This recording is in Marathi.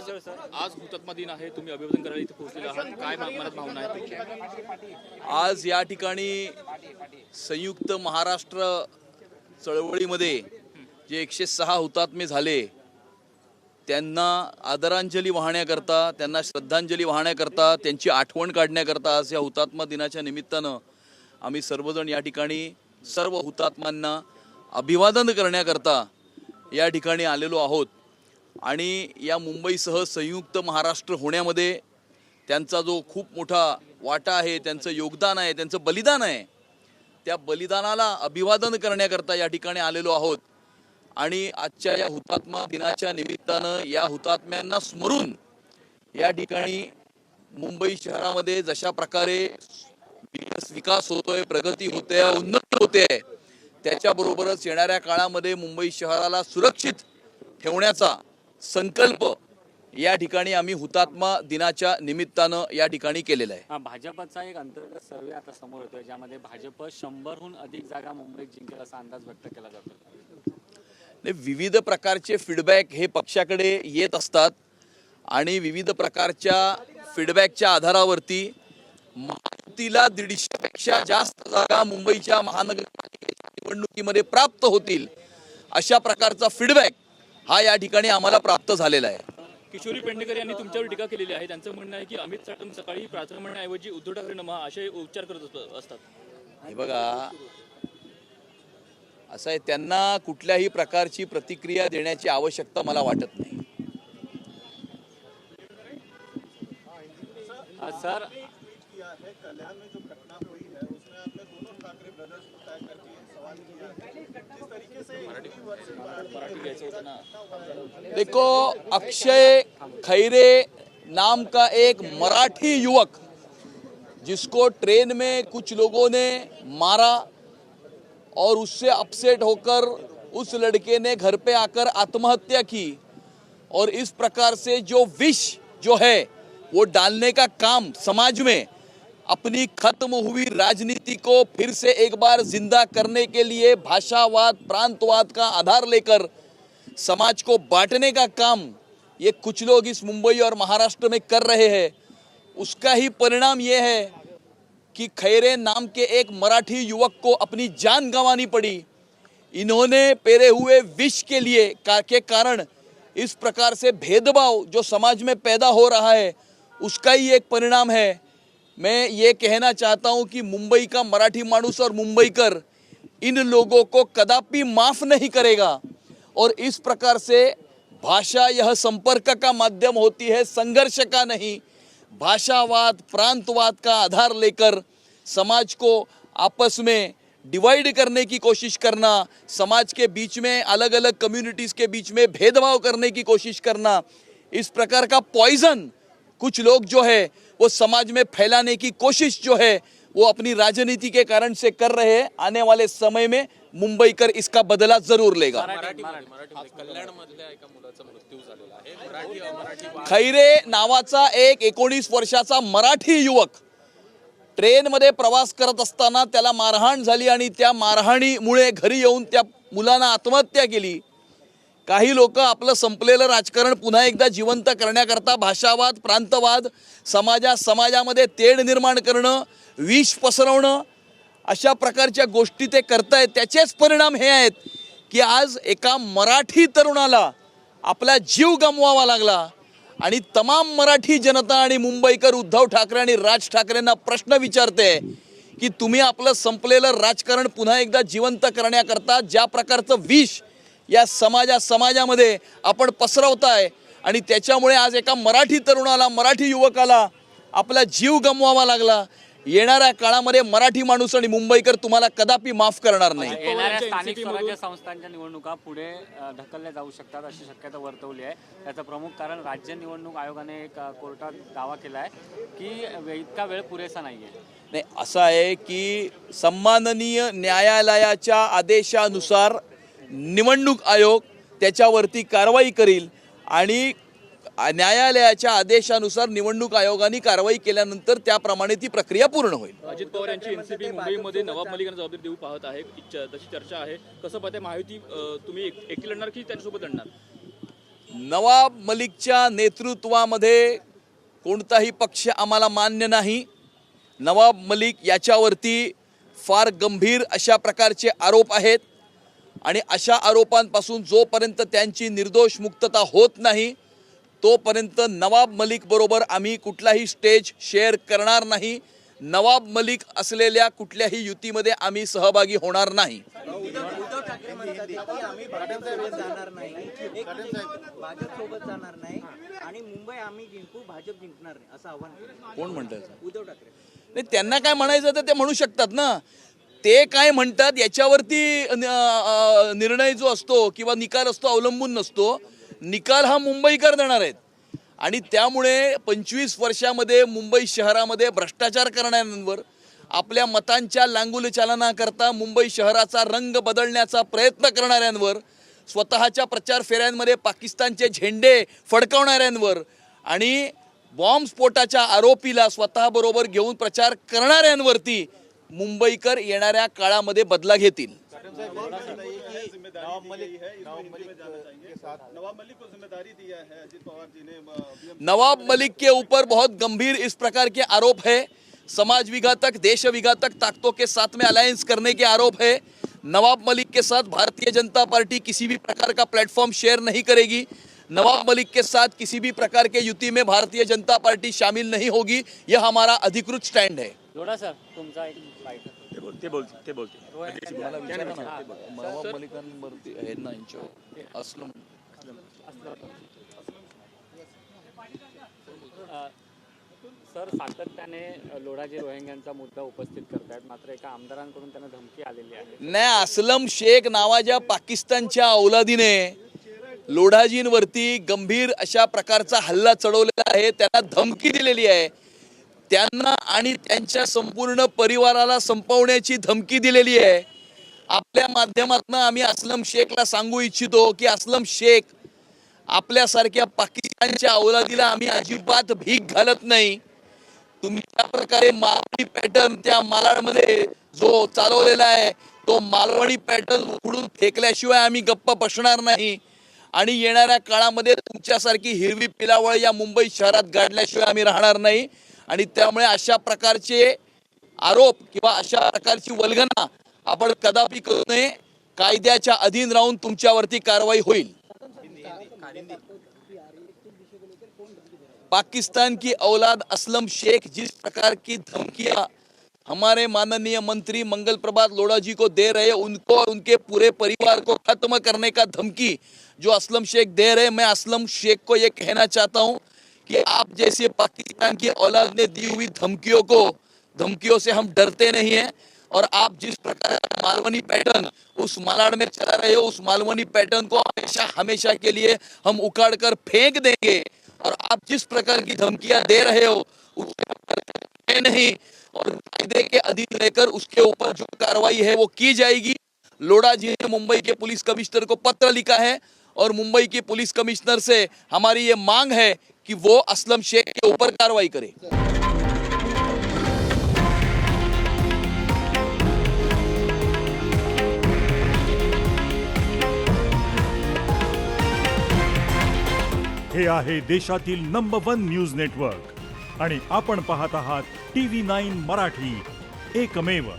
आज आज हुतात्मा दिन आहे तुम्ही अभिवादन करायला इथे पोहोचलेले आहात. काय मनात भावना आहे आज या ठिकाणी संयुक्त महाराष्ट्र चळवळीमध्ये जे एकशे सहा हुतात्मे झाले त्यांना आदरांजली वाहण्याकरता त्यांना श्रद्धांजली वाहण्याकरता त्यांची आठवण काढण्याकरता आज या हुतात्मा दिनाच्या निमित्तानं आम्ही सर्वजण या ठिकाणी सर्व हुतात्म्यांना अभिवादन करण्याकरता या ठिकाणी आलेलो आहोत. आणि या मुंबईसह संयुक्त महाराष्ट्र होण्यामध्ये त्यांचा जो खूप मोठा वाटा आहे त्यांचं योगदान आहे त्यांचं बलिदान आहे त्या बलिदानाला अभिवादन करण्याकरता या ठिकाणी आलेलो आहोत. आणि आजच्या या हुतात्मा दिनाच्या निमित्तानं या हुतात्म्यांना स्मरून या ठिकाणी मुंबई शहरामध्ये जशा प्रकारे विकास विकास होतोय प्रगती होते उन्नती होते त्याच्याबरोबरच येणाऱ्या काळामध्ये मुंबई शहराला सुरक्षित ठेवण्याचा संकल्प या ठिकाणी आम्ही हुतात्मा दिनाच्या निमित्तानं या ठिकाणी केलेला आहे. भाजपचा एक अंतर्गत सर्वे आता समोर येतोय ज्यामध्ये भाजप शंभरहून अधिक जागा मुंबईत जिंकेल असा अंदाज व्यक्त केला जातो नाही, विविध प्रकारचे फीडबॅक हे पक्षाकडे येत असतात आणि विविध प्रकारच्या फीडबॅकच्या आधारावरती महायुतीला दीडशेपेक्षा जास्त जागा मुंबईच्या महानगरपालिकेच्या निवडणुकीमध्ये प्राप्त होतील अशा प्रकारचा फीडबॅक हा या ठिकाणी आम्हाला प्राप्त झालेला आहे. किशोरी पेडणेकर यांनी तुमच्यावर टीका केलेली आहे. त्यांचं म्हणणं आहे की अमित साटम सकाळी प्रार्थना म्हणण्याऐवजी उद्धव ठाकरे नमः असे उच्चार करत असत- असतात. हे बघा असं आहे त्यांना कुठल्याही प्रकारची प्रतिक्रिया देण्याची आवश्यकता मला वाटत नाही. सर. आपने दोनों ठाकरे ब्रदर्स को करके सवाल किया। तरीके से देखो अक्षय खैरे नाम का एक मराठी युवक जिसको ट्रेन में कुछ लोगों ने मारा और उससे अपसेट होकर उस लड़के ने घर पे आकर आत्महत्या की। और इस प्रकार से जो विष जो है वो डालने का काम समाज में अपनी खत्म हुई राजनीति को फिर से एक बार ज़िंदा करने के लिए भाषावाद प्रांतवाद का आधार लेकर समाज को बांटने का काम ये कुछ लोग इस मुंबई और महाराष्ट्र में कर रहे हैं। उसका ही परिणाम ये है कि खैरे नाम के एक मराठी युवक को अपनी जान गंवानी पड़ी। इन्होंने पेरे हुए विष के लिए का, के कारण इस प्रकार से भेदभाव जो समाज में पैदा हो रहा है उसका ही एक परिणाम है। मैं ये कहना चाहता हूँ कि मुंबई का मराठी मानूस और मुंबईकर इन लोगों को कदापि माफ़ नहीं करेगा। और इस प्रकार से भाषा यह संपर्क का माध्यम होती है, संघर्ष का नहीं। भाषावाद, प्रांतवाद का आधार लेकर समाज को आपस में डिवाइड करने की कोशिश करना, समाज के बीच में अलग अलग कम्युनिटीज़ के बीच में भेदभाव करने की कोशिश करना, इस प्रकार का पॉइजन कुछ लोग जो है वो समाज में फैलाने की कोशिश जो है वो अपनी राजनीति के कारण से कर रहे हैं। आने वाले समय में मुंबई कर इसका बदला जरूर लेगा। खैरे नावाचा एक एकोणीस वर्षाचा मराठी युवक ट्रेनमध्ये प्रवास करत असताना त्याला मारहाण झाली आणि त्या मारहाणीमुळे घरी येऊन त्या मुलानं आत्महत्या केली. काही लोक आपलं संपलेलं राजकारण पुन्हा एकदा जिवंत करण्याकरता भाषावाद प्रांतवाद समाजा समाजामध्ये तेढ निर्माण करणं विष पसरवणं अशा प्रकारच्या गोष्टी ते करतायत. त्याचेच परिणाम हे आहेत की आज एका मराठी तरुणाला आपला जीव गमवावा लागला आणि तमाम मराठी जनता आणि मुंबईकर उद्धव ठाकरे आणि राज ठाकरेंना प्रश्न विचारते की तुम्ही आपलं संपलेलं राजकारण पुन्हा एकदा जिवंत करण्याकरता ज्या प्रकारचं विष या समाजा समाजामध्ये आपण पसरवताय. आणि त्याच्यामुळे आज एका मराठी तरुणाला मराठी युवकाला आपला जीव गमवावा लागला. येणाऱ्या काळामध्ये मराठी माणूस आणि मुंबईकर तुम्हाला कदापि माफ करणार नाही. येणाऱ्या स्थानिक स्वराज्य संस्थांच्या निवडणुका पुढे ढकलल्या जाऊ शकतात अशी शक्यता वर्तवली आहे. त्याचं प्रमुख कारण राज्य निवडणूक आयोगाने एक कोर्टात दावा केला आहे की इतका वेळ पुरेसा नाही आहे नाही असं आहे की सन्माननीय न्यायालयाच्या आदेशानुसार निवडणूक आयोग त्याच्यावरती कारवाई करील आणि न्यायालयाच्या आदेशानुसार निवडणूक आयोगाने कारवाई केल्यानंतर त्याप्रमाणे ती प्रक्रिया पूर्ण होईल. अजित पवार यांची एनसीपी मुंबईमध्ये नवाब मलिकांना जबाबदारी देऊ पाहत आहे इच्छा तशी चर्चा आहे. कसं पाहते महायुती अं, तुम्ही एक- एकटी लढणार की त्यांच्यासोबत लढणार? नवाब मलिकच्या नेतृत्वामध्ये कोणताही पक्ष आम्हाला मान्य नाही. नवाब मलिक याच्यावरती फार गंभीर अशा प्रकारचे आरोप आहेत. आणि अशा आरोपांपासून जोपर्यंत त्यांची निर्दोष मुक्तता होत नाही तोपर्यंत नवाब मलिक बरोबर आम्ही कुठलाही स्टेज शेअर करणार नाही. नवाब मलिक असलेल्या कुठल्याही युतीमध्ये आम्ही सहभागी होणार नाही. उद्धव ठाकरे म्हणतात की आम्ही भाजपसोबत जाणार नाही एक भाजप सोबत जाणार नाही आणि मुंबई आम्ही जिंकू भाजप जिंकणार नाही असं आव्हान केलं कोण उद्धव ठाकरे नाही त्यांना काय म्हणायचं तर ते म्हणू शकतात ना. ते काय म्हणतात याच्यावरती न- निर्णय जो असतो किंवा निकाल असतो अवलंबून नसतो. निकाल हा मुंबईकर देणार आहेत. आणि त्यामुळे पंचवीस वर्षामध्ये मुंबई शहरामध्ये भ्रष्टाचार करणाऱ्यांवर आपल्या मतांच्या लांगुल चालनाकरता मुंबई शहराचा रंग बदलण्याचा प्रयत्न करणाऱ्यांवर स्वतःच्या प्रचार फेऱ्यांमध्ये पाकिस्तानचे झेंडे फडकवणाऱ्यांवर आणि बॉम्बस्फोटाच्या आरोपीला स्वतःबरोबर घेऊन प्रचार करणाऱ्यांवरती मुंबईकर येणाऱ्या काळामध्ये बदला घेतील. नवाब मलिक को ज़िम्मेदारी दिया है अजित पवार जी ने BM नवाब मलिक के ऊपर बहुत गंभीर इस प्रकार के आरोप है। समाज विघातक देश विघातक ताकतों के साथ में अलायंस करने के आरोप है। नवाब मलिक के साथ भारतीय जनता पार्टी किसी भी प्रकार का प्लेटफॉर्म शेयर नहीं करेगी। नवाब मलिक के साथ किसी भी प्रकार के युति में भारतीय जनता पार्टी शामिल नहीं होगी। यह हमारा अधिकृत स्टैंड है। लोढा सर तुमचा एक बाईट ते बोलते ते बोलते. नवाब मलिकांवरती आहे. ना यांच्यावर. असलं सर सातत्याने लोढाजी रोहिंग्यांचा मुद्दा उपस्थित करतायत. मात्र एका आमदारांकडून त्यांना धमकी आलेली आहे. नाही असलम शेख नावाच्या पाकिस्तानच्या औलादीने लोढाजींवरती गंभीर अशा प्रकारचा हल्ला चढवलेला आहे. त्यांना धमकी दिलेली आहे. त्यांना आणि त्यांच्या संपूर्ण परिवाराला संपवण्याची धमकी दिलेली आहे. आपल्या माध्यमातून आम्ही असलम शेखला सांगू इच्छितो की असलम शेख आपल्यासारख्या पाकिस्तानच्या औलादीला आम्ही अजिबात भीक घालत नाही. तुम्ही ज्या प्रकारे मालवणी पॅटर्न त्या मालाडमध्ये जो चालवलेला आहे तो मालवणी पॅटर्न उकडून फेकल्याशिवाय आम्ही गप्प बसणार नाही. आणि येणाऱ्या काळामध्ये तुमच्यासारखी हिरवी पिलावळ या मुंबई शहरात गाडल्याशिवाय आम्ही राहणार नाही. आणि त्यामुळे अशा प्रकारचे आरोप किंवा अशा प्रकारची वल्गना आपण कदापि करू नये. कायद्याच्या अधीन राहून तुमच्यावरती कारवाई होईल. पाकिस्तान की औलाद असलम शेख जिस प्रकार की धमकियां हमारे माननीय मंत्री मंगल प्रभात लोढ़ा जी को दे रहे उनको और उनके पूरे परिवार को खत्म करने का धमकी जो असलम शेख दे रहे मैं असलम शेख को ये कहना चाहता हूँ कि आप जैसे पाकिस्तान की औलाद ने दी हुई धमकियों को, धमकियों से हम डरते नहीं हैं। और आप जिस प्रकार मालवनी पैटर्न उस मालाड में चला रहे हो, उस मालवनी पैटर्न को हमेशा हमेशा के लिए हम उखाड़ कर फेंक देंगे। और आप जिस प्रकार की धमकियाँ दे रहे हो, उससे नहीं। और कायदे के अधीन लेकर उसके ऊपर जो कार्रवाई है, वो की जाएगी। लोड़ा जी ने मुंबई के पुलिस कमिश्नर को पत्र लिखा है। और मुंबई की पुलिस कमिश्नर से हमारी ये मांग है कि वो असलम शेख के ऊपर कार्रवाई करे। हे आहे देशातील नंबर वन न्यूज नेटवर्क आणि आपण पाहत आहात टी व्ही नाईन मराठी. एकमेव.